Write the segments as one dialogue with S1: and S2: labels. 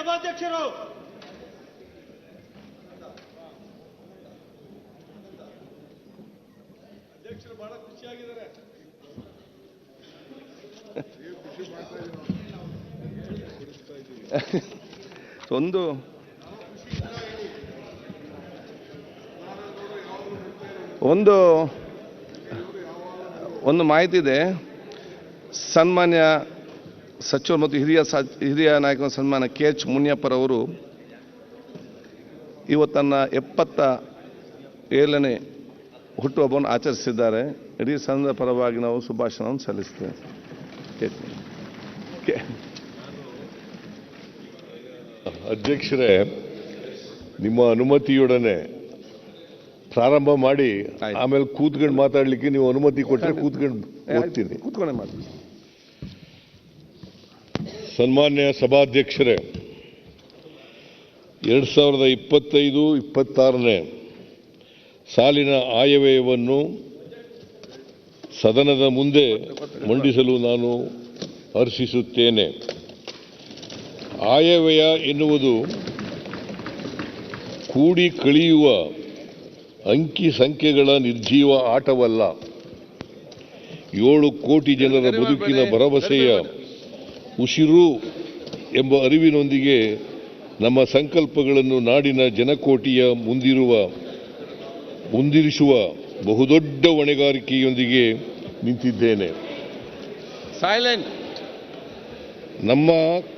S1: ಸಭಾಧ್ಯಕ್ಷರು.
S2: ಅಧ್ಯಕ್ಷರು ಬಹಳ ಖುಷಿಯಾಗಿದ್ದಾರೆ.
S3: ಒಂದು ಒಂದು ಒಂದು ಮಾಹಿತಿ ಇದೆ. ಸನ್ಮಾನ್ಯ ಸಚಿವರು ಮತ್ತು ಹಿರಿಯ ಸ ಹಿರಿಯ ನಾಯಕನ ಸನ್ಮಾನ ಕೆ ಎಚ್ ಮುನಿಯಪ್ಪರವರು ಇವತ್ತನ್ನ ಎಪ್ಪತ್ತ ಏಳನೇ ಹುಟ್ಟುಹಬ್ಬವನ್ನು ಆಚರಿಸಿದ್ದಾರೆ. ಇಡೀ ಸಂದ ಪರವಾಗಿ ನಾವು ಶುಭಾಶಯವನ್ನು ಸಲ್ಲಿಸ್ತೇವೆ.
S2: ಅಧ್ಯಕ್ಷರೇ ನಿಮ್ಮ ಅನುಮತಿಯೊಡನೆ ಪ್ರಾರಂಭ ಮಾಡಿ ಆಮೇಲೆ ಕೂತ್ಕೊಂಡು ಮಾತಾಡಲಿಕ್ಕೆ ನೀವು ಅನುಮತಿ ಕೊಟ್ಟರೆ ಕೂತ್ಕೊಂಡು ಓದ್ತೀನಿ.
S3: ಕೂತ್ಕೊಂಡೆ ಮಾಡಿ
S2: ಸನ್ಮಾನ್ಯ ಸಭಾಧ್ಯಕ್ಷರೇ, ಎರಡು ಸಾವಿರದ ಇಪ್ಪತ್ತೈದು, ಇಪ್ಪತ್ತಾರನೇ ಸಾಲಿನ ಆಯವ್ಯಯವನ್ನು ಸದನದ ಮುಂದೆ ಮಂಡಿಸಲು ನಾನು ಹರ್ಷಿಸುತ್ತೇನೆ. ಆಯವ್ಯಯ ಎನ್ನುವುದು ಕೂಡಿ ಕಳೆಯುವ ಅಂಕಿ ಸಂಖ್ಯೆಗಳ ನಿರ್ಜೀವ ಆಟವಲ್ಲ. ಏಳು ಕೋಟಿ ಜನರ ಬದುಕಿನ ಭರವಸೆಯ ಉಸಿರು ಎಂಬ ಅರಿವಿನೊಂದಿಗೆ ನಮ್ಮ ಸಂಕಲ್ಪಗಳನ್ನು ನಾಡಿನ ಜನಕೋಟಿಯ ಮುಂದಿರುವ ಮುಂದಿರಿಸುವ ಬಹುದೊಡ್ಡ ಹೊಣೆಗಾರಿಕೆಯೊಂದಿಗೆ ನಿಂತಿದ್ದೇನೆ.
S3: ಸೈಲೆಂಟ್
S2: ನಮ್ಮ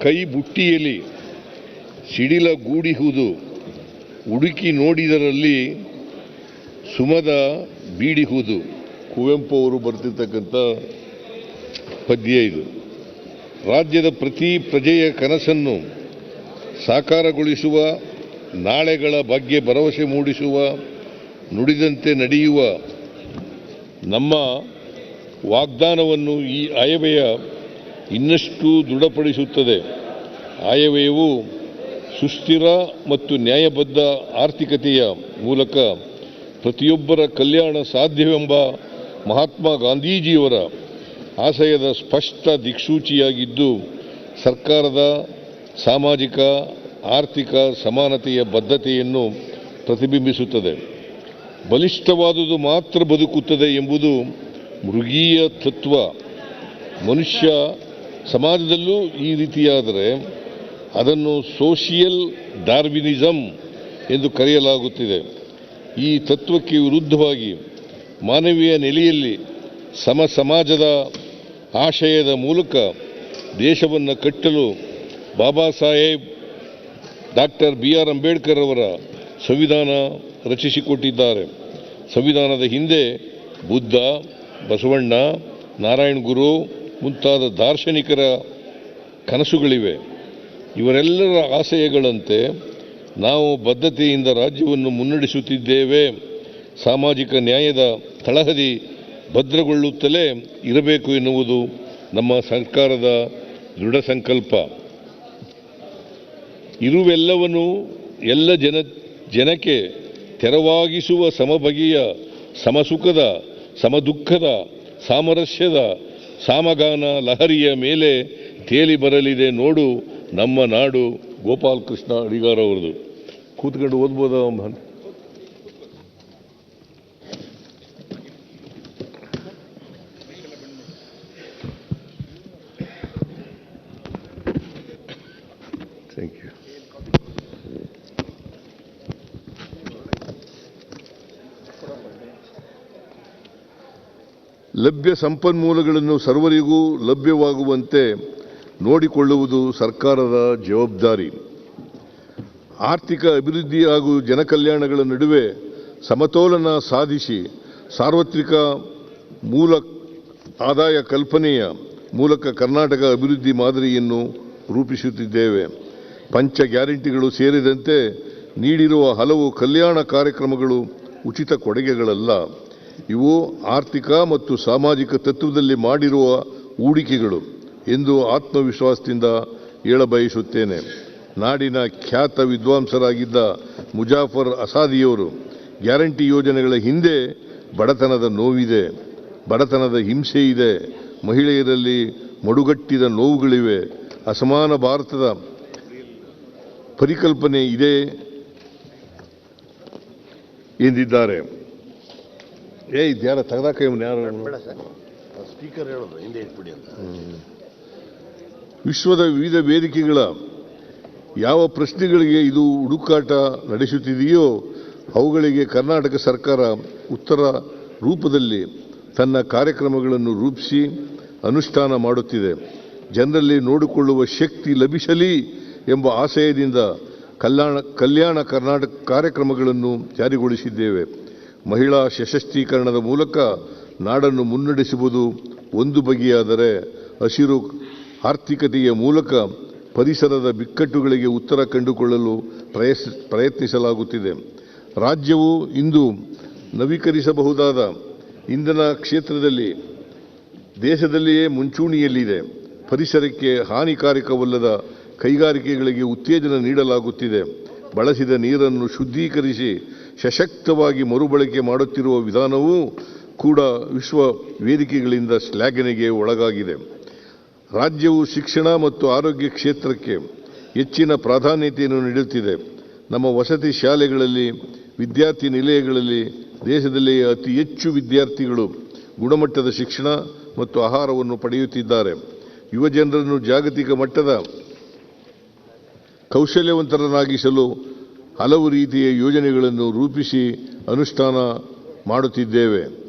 S2: ಕೈ ಬುಟ್ಟಿಯಲ್ಲಿ ಸಿಡಿಲ ಗೂಡಿಹುದು ಹುಡುಕಿ ನೋಡಿದರಲ್ಲಿ ಸುಮದ ಬೀಡಿಹುದು ಕುವೆಂಪು ಅವರು ಬರ್ತಿರ್ತಕ್ಕಂಥ ಪದ್ಯ ಇದು. ರಾಜ್ಯದ ಪ್ರತಿ ಪ್ರಜೆಯ ಕನಸನ್ನು ಸಾಕಾರಗೊಳಿಸುವ, ನಾಳೆಗಳ ಬಗ್ಗೆ ಭರವಸೆ ಮೂಡಿಸುವ, ನುಡಿದಂತೆ ನಡೆಯುವ ನಮ್ಮ ವಾಗ್ದಾನವನ್ನು ಈ ಆಯವ್ಯಯ ಇನ್ನಷ್ಟು ದೃಢಪಡಿಸುತ್ತದೆ. ಆಯವ್ಯಯವು ಸುಸ್ಥಿರ ಮತ್ತು ನ್ಯಾಯಬದ್ಧ ಆರ್ಥಿಕತೆಯ ಮೂಲಕ ಪ್ರತಿಯೊಬ್ಬರ ಕಲ್ಯಾಣ ಸಾಧ್ಯವೆಂಬ ಮಹಾತ್ಮ ಗಾಂಧೀಜಿಯವರ ಆಶಯದ ಸ್ಪಷ್ಟ ದಿಕ್ಸೂಚಿಯಾಗಿದ್ದು, ಸರ್ಕಾರದ ಸಾಮಾಜಿಕ, ಆರ್ಥಿಕ ಸಮಾನತೆಯ ಬದ್ಧತೆಯನ್ನು ಪ್ರತಿಬಿಂಬಿಸುತ್ತದೆ. ಬಲಿಷ್ಠವಾದುದು ಮಾತ್ರ ಬದುಕುತ್ತದೆ ಎಂಬುದು ಮೃಗೀಯ ತತ್ವ. ಮನುಷ್ಯ ಸಮಾಜದಲ್ಲೂ ಈ ರೀತಿಯಾದರೆ ಅದನ್ನು ಸೋಷಿಯಲ್ ಡಾರ್ವಿನಿಸಮ್ ಎಂದು ಕರೆಯಲಾಗುತ್ತಿದೆ. ಈ ತತ್ವಕ್ಕೆ ವಿರುದ್ಧವಾಗಿ ಮಾನವೀಯ ನೆಲೆಯಲ್ಲಿ ಸಮ ಸಮಾಜದ ಆಶಯದ ಮೂಲಕ ದೇಶವನ್ನು ಕಟ್ಟಲು Baba Saheb doctor B R Ambedkar ಅವರ ಸಂವಿಧಾನ ರಚಿಸಿಕೊಟ್ಟಿದ್ದಾರೆ. ಸಂವಿಧಾನದ ಹಿಂದೆ ಬುದ್ಧ, ಬಸವಣ್ಣ, ನಾರಾಯಣ ಗುರು ಮುಂತಾದ ದಾರ್ಶನಿಕರ ಕನಸುಗಳಿವೆ. ಇವರೆಲ್ಲರ ಆಶಯಗಳಂತೆ ನಾವು ಬದ್ಧತೆಯಿಂದ ರಾಜ್ಯವನ್ನು ಮುನ್ನಡೆಸುತ್ತಿದ್ದೇವೆ. ಸಾಮಾಜಿಕ ನ್ಯಾಯದ ತಳಹದಿ ಭದ್ರಗೊಳ್ಳುತ್ತಲೇ ಇರಬೇಕು ಎನ್ನುವುದು ನಮ್ಮ ಸರ್ಕಾರದ ದೃಢ ಸಂಕಲ್ಪ. ಇರುವೆಲ್ಲವನ್ನು ಎಲ್ಲ ಜನ, ಜನಕ್ಕೆ ತೆರವಾಗಿಸುವ ಸಮಬಗೆಯ ಸಮಸುಖದ, ಸಮದುಃಖದ, ಸಾಮರಸ್ಯದ, ಸಾಮಗಾನ ಲಹರಿಯ ಮೇಲೆ ತೇಲಿ ಬರಲಿದೆ ನೋಡು ನಮ್ಮ ನಾಡು ಗೋಪಾಲಕೃಷ್ಣ ಅಡಿಗಾರ ಅವರದು ಕೂತ್ಕೊಂಡು ಓದ್ಬೋದ ಥ್ಯಾಂಕ್ you. ಲಭ್ಯ ಸಂಪನ್ಮೂಲಗಳನ್ನು ಸರ್ವರಿಗೂ ಲಭ್ಯವಾಗುವಂತೆ ನೋಡಿಕೊಳ್ಳುವುದು ಸರ್ಕಾರದ ಜವಾಬ್ದಾರಿ ಆರ್ಥಿಕ ಅಭಿವೃದ್ಧಿ ಹಾಗೂ ಜನಕಲ್ಯಾಣಗಳ ನಡುವೆ ಸಮತೋಲನ ಸಾಧಿಸಿ ಸಾರ್ವತ್ರಿಕ ಮೂಲ ಆದಾಯ ಕಲ್ಪನೆಯ ಮೂಲಕ ಕರ್ನಾಟಕ ಅಭಿವೃದ್ಧಿ ಮಾದರಿಯನ್ನು ರೂಪಿಸುತ್ತಿದ್ದೇವೆ ಪಂಚ ಗ್ಯಾರಂಟಿಗಳು ಸೇರಿದಂತೆ ನೀಡಿರುವ ಹಲವು ಕಲ್ಯಾಣ ಕಾರ್ಯಕ್ರಮಗಳು ಉಚಿತ ಕೊಡುಗೆಗಳಲ್ಲ. ಇವು ಆರ್ಥಿಕ ಮತ್ತು ಸಾಮಾಜಿಕ ತತ್ವದಲ್ಲಿ ಮಾಡಿರುವ ಹೂಡಿಕೆಗಳು ಎಂದು ಆತ್ಮವಿಶ್ವಾಸದಿಂದ ಹೇಳಬಯಸುತ್ತೇನೆ. ನಾಡಿನ ಖ್ಯಾತ ವಿದ್ವಾಂಸರಾಗಿದ್ದ ಮುಜಾಫರ್ ಅಸಾದಿಯವರು ಗ್ಯಾರಂಟಿ ಯೋಜನೆಗಳ ಹಿಂದೆ ಬಡತನದ ನೋವಿದೆ. ಬಡತನದ ಹಿಂಸೆ ಇದೆ ಮಹಿಳೆಯರಲ್ಲಿ ಮಡುಗಟ್ಟಿದ ನೋವುಗಳಿವೆ. ಅಸಮಾನ ಭಾರತದ ಪರಿಕಲ್ಪನೆ ಇದೆ ಎಂದಿದ್ದಾರೆ. ಏ ಇದ್ಯಾರ ತೆಗ್ದಾಕ ಇವನು ಯಾರು?
S1: ಸ್ಪೀಕರ್ ಹೇಳೋದು ಹಿಂದೆ ಇಟ್ಬಿಡಿ ಅಂತ.
S2: ವಿಶ್ವದ ವಿವಿಧ ವೇದಿಕೆಗಳ ಯಾವ ಪ್ರಶ್ನೆಗಳಿಗೆ ಇದು ಹುಡುಕಾಟ ನಡೆಸುತ್ತಿದೆಯೋ ಅವುಗಳಿಗೆ ಕರ್ನಾಟಕ ಸರ್ಕಾರ ಉತ್ತರ ರೂಪದಲ್ಲಿ ತನ್ನ ಕಾರ್ಯಕ್ರಮಗಳನ್ನು ರೂಪಿಸಿ ಅನುಷ್ಠಾನ ಮಾಡುತ್ತಿದೆ. ಜನರಲ್ಲಿ ನೋಡಿಕೊಳ್ಳುವ ಶಕ್ತಿ ಲಭಿಸಲಿ ಎಂಬ ಆಶಯದಿಂದ ಕಲ್ಯಾಣ ಕಲ್ಯಾಣ ಕರ್ನಾಟಕ ಕಾರ್ಯಕ್ರಮಗಳನ್ನು ಜಾರಿಗೊಳಿಸಿದ್ದೇವೆ. ಮಹಿಳಾ ಸಶಕ್ತೀಕರಣದ ಮೂಲಕ ನಾಡನ್ನು ಮುನ್ನಡೆಸುವುದು ಒಂದು ಬಗೆಯಾದರೆ ಹಸಿರು ಆರ್ಥಿಕತೆಯ ಮೂಲಕ ಪರಿಸರದ ಬಿಕ್ಕಟ್ಟುಗಳಿಗೆ ಉತ್ತರ ಕಂಡುಕೊಳ್ಳಲು ಪ್ರಯತ್ನಿಸಲಾಗುತ್ತಿದೆ. ರಾಜ್ಯವು ಇಂದು ನವೀಕರಿಸಬಹುದಾದ ಇಂಧನ ಕ್ಷೇತ್ರದಲ್ಲಿ ದೇಶದಲ್ಲಿಯೇ ಮುಂಚೂಣಿಯಲ್ಲಿದೆ. ಪರಿಸರಕ್ಕೆ ಹಾನಿಕಾರಕವಲ್ಲದ ಕೈಗಾರಿಕೆಗಳಿಗೆ ಉತ್ತೇಜನ ನೀಡಲಾಗುತ್ತಿದೆ. ಬಳಸಿದ ನೀರನ್ನು ಶುದ್ಧೀಕರಿಸಿ ಸಶಕ್ತವಾಗಿ ಮರುಬಳಕೆ ಮಾಡುತ್ತಿರುವ ವಿಧಾನವೂ ಕೂಡ ವಿಶ್ವ ವೇದಿಕೆಗಳಿಂದ ಶ್ಲಾಘನೆಗೆ ಒಳಗಾಗಿದೆ. ರಾಜ್ಯವು ಶಿಕ್ಷಣ ಮತ್ತು ಆರೋಗ್ಯ ಕ್ಷೇತ್ರಕ್ಕೆ ಹೆಚ್ಚಿನ ಪ್ರಾಧಾನ್ಯತೆಯನ್ನು ನೀಡುತ್ತಿದೆ. ನಮ್ಮ ವಸತಿ ಶಾಲೆಗಳಲ್ಲಿ, ವಿದ್ಯಾರ್ಥಿ ನಿಲಯಗಳಲ್ಲಿ ದೇಶದಲ್ಲಿ ಅತಿ ಹೆಚ್ಚು ವಿದ್ಯಾರ್ಥಿಗಳು ಗುಣಮಟ್ಟದ ಶಿಕ್ಷಣ ಮತ್ತು ಆಹಾರವನ್ನು ಪಡೆಯುತ್ತಿದ್ದಾರೆ. ಯುವಜನರನ್ನು ಜಾಗತಿಕ ಮಟ್ಟದ ಕೌಶಲ್ಯವಂತರನ್ನಾಗಿಸಲು ಹಲವು ರೀತಿಯ ಯೋಜನೆಗಳನ್ನು ರೂಪಿಸಿ ಅನುಷ್ಠಾನ ಮಾಡುತ್ತಿದ್ದೇವೆ.